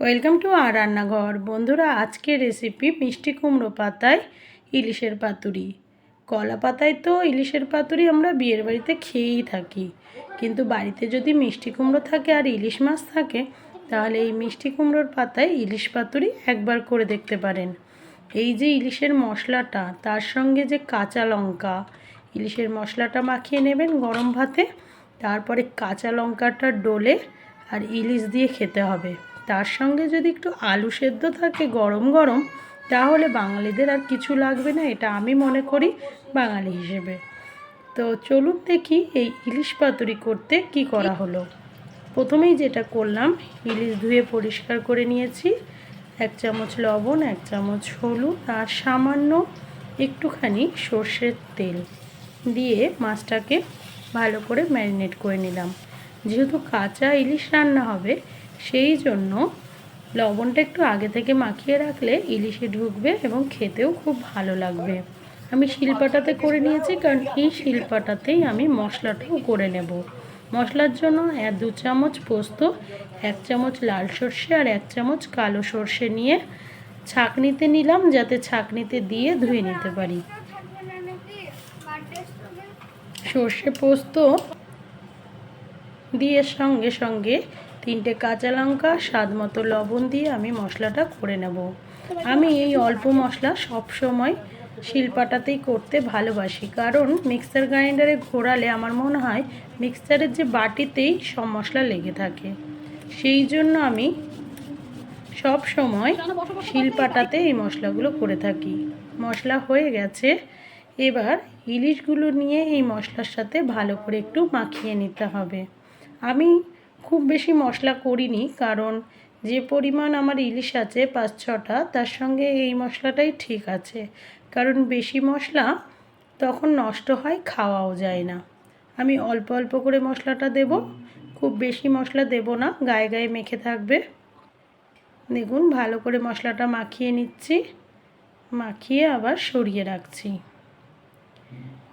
Welcome to আর রান্নাঘর। বন্ধুরা, আজকের রেসিপি মিষ্টি কুমড়ো পাতায় ইলিশের পাতুরি। কলা পাতায় তো ইলিশের পাতুরি আমরা বিয়ের বাড়িতে খেয়েই থাকি। কিন্তু বাড়িতে যদি মিষ্টি কুমড়ো থাকে আর ইলিশ মাছ থাকে, তাহলে এই মিষ্টি কুমড়োর পাতায় ইলিশ পাতুরি একবার করে দেখতে পারেন। এই যে ইলিশের মশলাটা, তার সঙ্গে যে কাঁচা লঙ্কা, ইলিশের মশলাটা মাখিয়ে নেবেন গরম ভাতে, তারপরে কাঁচা লঙ্কাটা ডলে আর ইলিশ দিয়ে খেতে হবে। তার সঙ্গে যদি একটু আলু সেদ্ধ থাকে গরম গরম, তাহলে বাঙালিদের আর কিছু লাগবে না, এটা আমি মনে করি বাঙালি হিসেবে। তো চলুন দেখি এই ইলিশ পাতুরি করতে কি করা হলো। প্রথমেই যেটা করলাম, ইলিশ ধুয়ে পরিষ্কার করে নিয়েছি। এক চামচ লবণ, এক চামচ হলুদ আর সামান্য একটুখানি সর্ষের তেল দিয়ে মাছটাকে ভালো করে ম্যারিনেট করে নিলাম। যেহেতু কাঁচা ইলিশ রান্না হবে সেই জন্য লবণটা একটু আগে থেকে মাখিয়ে রাখলে ইলিশে ঢুকবে এবং খেতেও খুব ভালো লাগবে। আমি শিলপাটাতে করে নিয়েছি কারণ এই শিলপাটাতেই আমি মশলাটাও করে নেব। মশলার জন্য দু চামচ পোস্ত, এক চামচ লাল সর্ষে আর এক চামচ কালো সর্ষে নিয়ে ছাকনিতে নিলাম যাতে ছাকনিতে দিয়ে ধুয়ে নিতে পারি। সর্ষে পোস্ত দিয়ে সঙ্গে সঙ্গে তিনটে কাঁচা লঙ্কা স্বাদ মতো লবণ দিয়ে আমি মশলাটা করে নেব। আমি এই অল্প মশলা সব সময় শিলপাটাতেই করতে ভালোবাসি। কারণ মিক্সার গ্রাইন্ডারে ঘোরালে আমার মনে হয় মিক্সারের যে বাটিতেই সব মশলা লেগে থাকে। সেই জন্য আমি সব সময় শিলপাটাতে এই মশলাগুলো করে থাকি। মশলা হয়ে গেছে। এবার ইলিশগুলো নিয়ে এই মশলার সাথে ভালো করে একটু মাখিয়ে নিতে হবে। আমি খুব বেশি মশলা করিনি, কারণ যে পরিমাণ আমার ইলিশ আছে পাঁচ ছটা, তার সঙ্গে এই মশলাটাই ঠিক আছে। কারণ বেশি মশলা তখন নষ্ট হয়, খাওয়াও যায় না। আমি অল্প অল্প করে মশলাটা দেব, খুব বেশি মশলা দেব না, গায়ে গায়ে মেখে থাকবে। দেখুন, ভালো করে মশলাটা মাখিয়ে নিচ্ছি, মাখিয়ে আবার সরিয়ে রাখছি।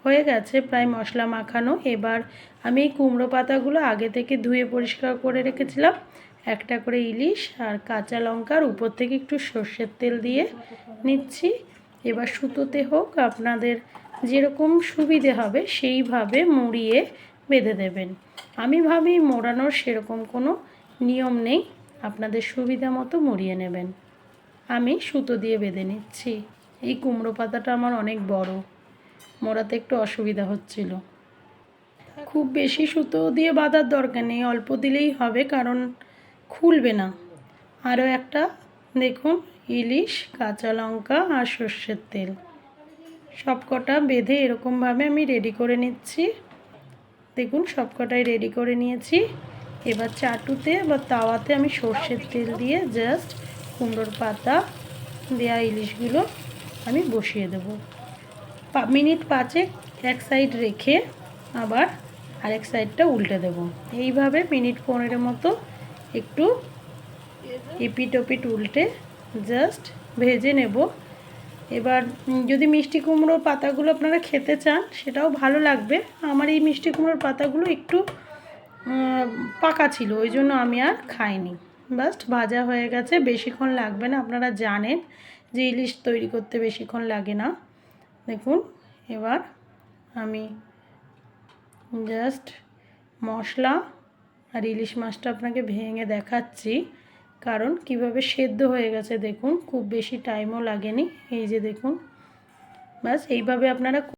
হয়ে গেছে প্রায় মশলা মাখানো, এবার আমি এই কুমড়ো পাতাগুলো আগে থেকে ধুয়ে পরিষ্কার করে রেখেছিলাম। একটা করে ইলিশ আর কাঁচা লঙ্কার উপর থেকে একটু সর্ষের তেল দিয়ে নিচ্ছি। এবার সুতোতে হোক আপনাদের যেরকম সুবিধে হবে সেইভাবে মুড়িয়ে বেঁধে দেবেন। আমি ভাবি মোড়ানোর সেরকম কোনো নিয়ম নেই। আপনাদের সুবিধা মতো মুড়িয়ে নেবেন। আমি সুতো দিয়ে বেঁধে নিচ্ছি। এই কুমড়ো পাতাটা আমার অনেক বড়। মোড়াতে একটু অসুবিধা হচ্ছিল। খুব বেশি সুতো দিয়ে বাঁধার দরকার নেই, অল্প দিলেই হবে, কারণ খুলবে না। আরও একটা, দেখুন, ইলিশ, কাঁচা লঙ্কা আর সর্ষের তেল। সব কটা বেঁধে এরকমভাবে আমি রেডি করে নিচ্ছি। দেখুন সব কটাই রেডি করে নিয়েছি। এবার চাটুতে বা তাওয়াতে আমি সর্ষের তেল দিয়ে জাস্ট কুমড়োর পাতা দেয়া ইলিশগুলো আমি বসিয়ে দেব। মিনিট পাঁচেক এক সাইড রেখে আবার আরেক সাইডটা উল্টে দেব। এইভাবে মিনিট পনেরো মতো একটু এপিট ওপিট উল্টে জাস্ট ভেজে নেব। এবার যদি মিষ্টি কুমড়োর পাতাগুলো আপনারা খেতে চান, সেটাও ভালো লাগবে। আমার এই মিষ্টি কুমড়োর পাতাগুলো একটু পাকা ছিল, ওই জন্য আমি আর খাইনি। বাস্ট ভাজা হয়ে গেছে, বেশিক্ষণ লাগবে না, আপনারা জানেন যে ইলিশ তৈরি করতে বেশিক্ষণ লাগে না। দেখুন, এবার আমি জাস্ট মশলা আর ইলিশ মাছটা আপনাকে ভেঙে দেখাচ্ছি। কারণ কীভাবে সেদ্ধ হয়ে গেছে দেখুন, খুব বেশি টাইমও লাগেনি। এই যে দেখুন, ব্যাস এইভাবে আপনারা